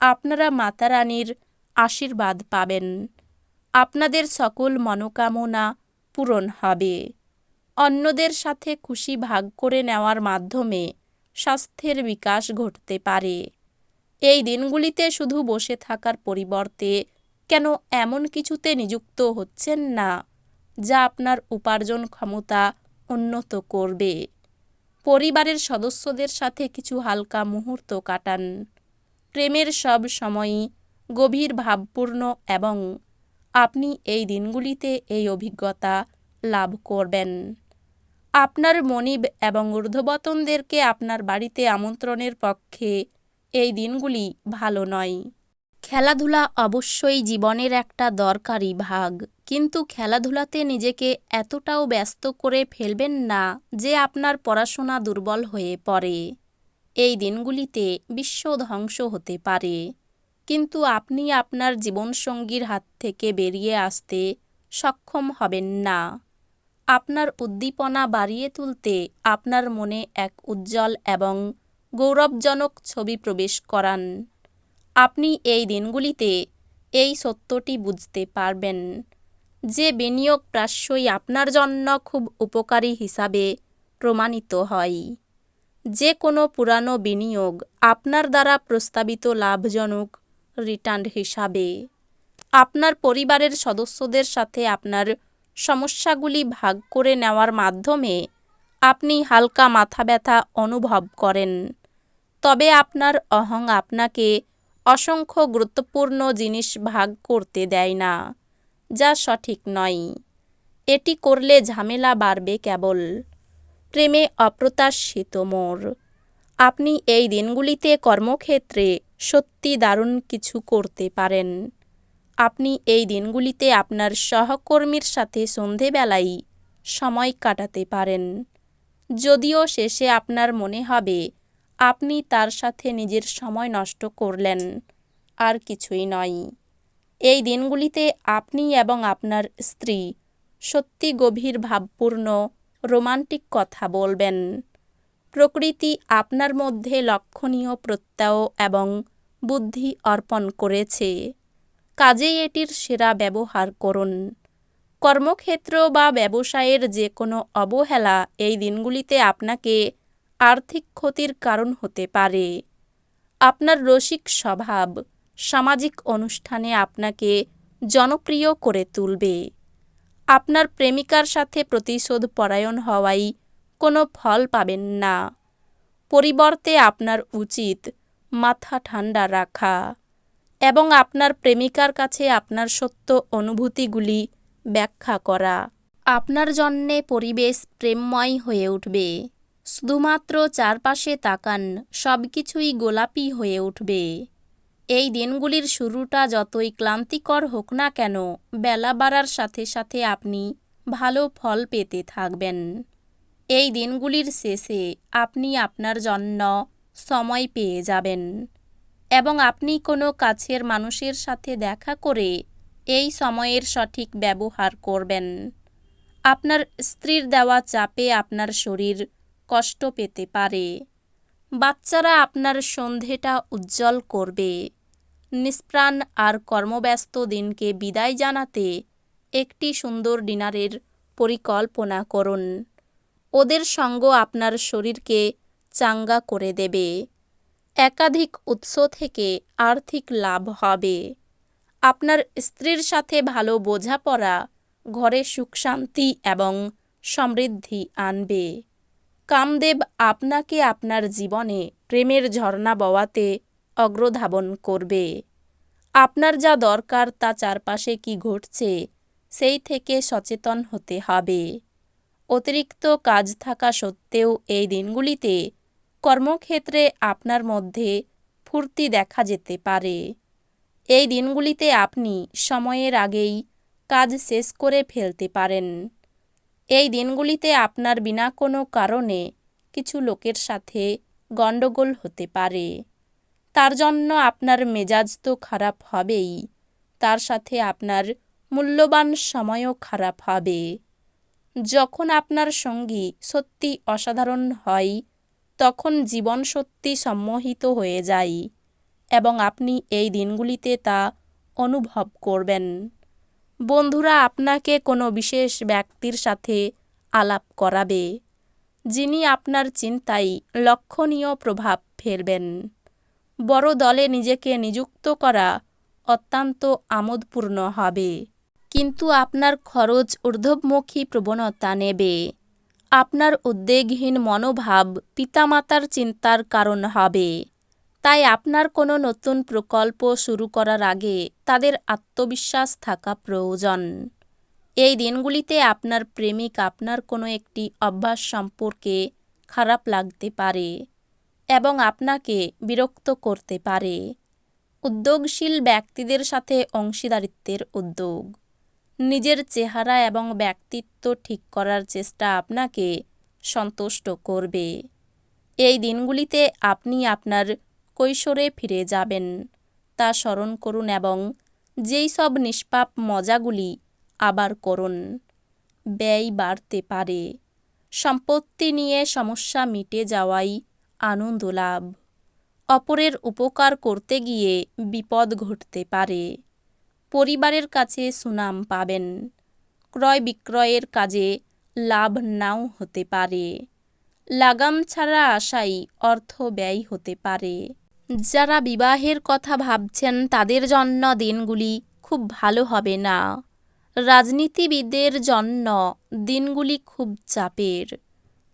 আপনারা মাতারানীর আশীর্বাদ পাবেন। আপনাদের সকল মনোকামনা পূরণ হবে। অন্যদের সাথে খুশি ভাগ করে নেওয়ার মাধ্যমে স্বাস্থ্যের বিকাশ ঘটতে পারে। এই দিনগুলিতে শুধু বসে থাকার পরিবর্তে কেন এমন কিছুতে নিযুক্ত হচ্ছেন না, যা আপনার উপার্জন ক্ষমতা উন্নত করবে। পরিবারের সদস্যদের সাথে কিছু হালকা মুহূর্ত কাটান। প্রেমের সব সময়ই গভীর, ভাবপূর্ণ এবং আপনি এই দিনগুলিতে এই অভিজ্ঞতা লাভ করবেন। আপনার মনিব এবং ঊর্ধ্ববতনদেরকে আপনার বাড়িতে আমন্ত্রণের পক্ষে এই দিনগুলি ভালো নয়। খেলাধুলা অবশ্যই জীবনের একটা দরকারি ভাগ, কিন্তু খেলাধুলাতে নিজেকে এতটাও ব্যস্ত করে ফেলবেন না যে আপনার পড়াশোনা দুর্বল হয়ে পড়ে। এই দিনগুলিতে বিশ্ব ধ্বংস হতে পারে। কিন্তু আপনি আপনার জীবনসঙ্গীর হাত থেকে বেরিয়ে আসতে সক্ষম হবেন না। আপনার উদ্দীপনা বাড়িয়ে তুলতে আপনার মনে এক উজ্জ্বল এবং গৌরবজনক ছবি প্রবেশ করান। আপনি এই দিনগুলিতে এই সত্যটি বুঝতে পারবেন যে বিনিয়োগ প্রায়শই আপনার জন্য খুব উপকারী হিসাবে প্রমাণিত হয়। যে কোনো পুরানো বিনিয়োগ আপনার দ্বারা প্রস্তাবিত লাভজনক রিটার্ন হিসাবে। আপনার পরিবারের সদস্যদের সাথে আপনার সমস্যাগুলি ভাগ করে নেওয়ার মাধ্যমে আপনি হালকা মাথা ব্যথা অনুভব করেন। তবে আপনার অহং আপনাকে অসংখ্য গুরুত্বপূর্ণ জিনিস ভাগ করতে দেয় না, যা সঠিক নয়। এটি করলে ঝামেলা বাড়বে কেবল। প্রেমে অপ্রত্যাশিত মোর। আপনি এই দিনগুলিতে কর্মক্ষেত্রে সত্যি দারুণ কিছু করতে পারেন। আপনি এই দিনগুলিতে আপনার সহকর্মীর সাথে সন্ধেবেলায় সময় কাটাতে পারেন। যদিও শেষে আপনার মনে হবে, আপনি তার সাথে নিজের সময় নষ্ট করলেন, আর কিছুই নয়। এই দিনগুলিতে আপনি এবং আপনার স্ত্রী সত্যি গভীর ভাবপূর্ণ রোমান্টিক কথা বলবেন। প্রকৃতি আপনার মধ্যে লক্ষণীয় প্রত্যয় এবং বুদ্ধি অর্পণ করেছে। কাজেই এটির সেরা ব্যবহার করুন। কর্মক্ষেত্র বা ব্যবসায়ের যে কোনো অবহেলা এই দিনগুলিতে আপনাকে আর্থিক ক্ষতির কারণ হতে পারে। আপনার রসিক স্বভাব সামাজিক অনুষ্ঠানে আপনাকে জনপ্রিয় করে তুলবে। আপনার প্রেমিকার সাথে প্রতিশোধ পরায়ণ হওয়াই কোনো ফল পাবেন না। পরিবর্তে আপনার উচিত মাথা ঠান্ডা রাখা এবং আপনার প্রেমিকার কাছে আপনার সত্য অনুভূতিগুলি ব্যাখ্যা করা। আপনার জন্যে পরিবেশ প্রেমময় হয়ে উঠবে। শুধুমাত্র চারপাশে তাকান সব কিছুই গোলাপি হয়ে উঠবে। এই দিনগুলির শুরুটা যতই ক্লান্তিকর হোক না কেন, বেলা বাড়ার সাথে সাথে আপনি ভালো ফল পেতে থাকবেন। এই দিনগুলির শেষে আপনি আপনার জন্য সময় পেয়ে যাবেন এবং আপনি কোনো কাছের মানুষের সাথে দেখা করে এই সময়ের সঠিক ব্যবহার করবেন। আপনার স্ত্রীর দেওয়া চাপে আপনার শরীর কষ্ট পেতে পারে। বাচ্চারা আপনার সন্ধেটা উজ্জ্বল করবে। নিষ্প্রাণ আর কর্মব্যস্ত দিনকে বিদায় জানাতে একটি সুন্দর ডিনারের পরিকল্পনা করুন। ওদের সঙ্গ আপনার শরীরকে চাঙ্গা করে দেবে। একাধিক উৎস থেকে আর্থিক লাভ হবে। আপনার স্ত্রীর সাথে ভালো বোঝাপড়া ঘরে সুখ শান্তি এবং সমৃদ্ধি আনবে। কামদেব আপনাকে আপনার জীবনে প্রেমের ঝর্ণা বওয়াতে অগ্রধাবন করবে। আপনার যা দরকার তা চারপাশে কি ঘটছে, সেই থেকে সচেতন হতে হবে। অতিরিক্ত কাজ থাকা সত্ত্বেও এই দিনগুলিতে কর্মক্ষেত্রে আপনার মধ্যে ফুর্তি দেখা যেতে পারে। এই দিনগুলিতে আপনি সময়ের আগেই কাজ শেষ করে ফেলতে পারেন। এই দিনগুলিতে আপনার বিনা কোনো কারণে কিছু লোকের সাথে গণ্ডগোল হতে পারে। তার জন্য আপনার মেজাজ তো খারাপ হবেই। তার সাথে আপনার মূল্যবান সময়ও খারাপ হবে। যখন আপনার সঙ্গী সত্যি অসাধারণ হয়, তখন জীবন সত্যি সম্মোহিত হয়ে যায় এবং আপনি এই দিনগুলিতে তা অনুভব করবেন। বন্ধুরা, আপনাকে কোনো বিশেষ ব্যক্তির সাথে আলাপ করাবে, যিনি আপনার চিন্তায় লক্ষণীয় প্রভাব ফেলবেন। বড় দলে নিজেকে নিযুক্ত করা অত্যন্ত আমোদপূর্ণ হবে। কিন্তু আপনার খরচ ঊর্ধ্বমুখী প্রবণতা নেবে। আপনার উদ্বেগহীন মনোভাব পিতামাতার চিন্তার কারণ হবে। তাই আপনার কোনো নতুন প্রকল্প শুরু করার আগে তাদের আত্মবিশ্বাস থাকা প্রয়োজন। এই দিনগুলিতে আপনার প্রেমিক আপনার কোনো একটি অভ্যাস সম্পর্কে খারাপ লাগতে পারে। এবং আপনাকে বিরক্ত করতে পারে। উদ্যোগশীল ব্যক্তিদের সাথে অংশীদারিত্বের উদ্যোগ। নিজের চেহারা এবং ব্যক্তিত্ব ঠিক করার চেষ্টা আপনাকে সন্তুষ্ট করবে। এই দিনগুলিতে আপনি আপনার কৈশোরে ফিরে যাবেন। তা স্মরণ করুন এবং যেই সব নিষ্পাপ মজাগুলি আবার করুন। ব্যয় বাড়তে পারে। সম্পত্তি নিয়ে সমস্যা মিটে যাওয়াই আনন্দ লাভ অপরের উপকার করতে গিয়ে বিপদ ঘটতে পারে। পরিবারের কাছে সুনাম পাবেন। ক্রয় বিক্রয়ের কাজে লাভ নাও হতে পারে। লাগাম ছাড়া আশাই অর্থ ব্যয় হতে পারে। যারা বিবাহের কথা ভাবছেন, তাদের জন্য দিনগুলি খুব ভালো হবে না। রাজনীতিবিদদের জন্য দিনগুলি খুব চাপের।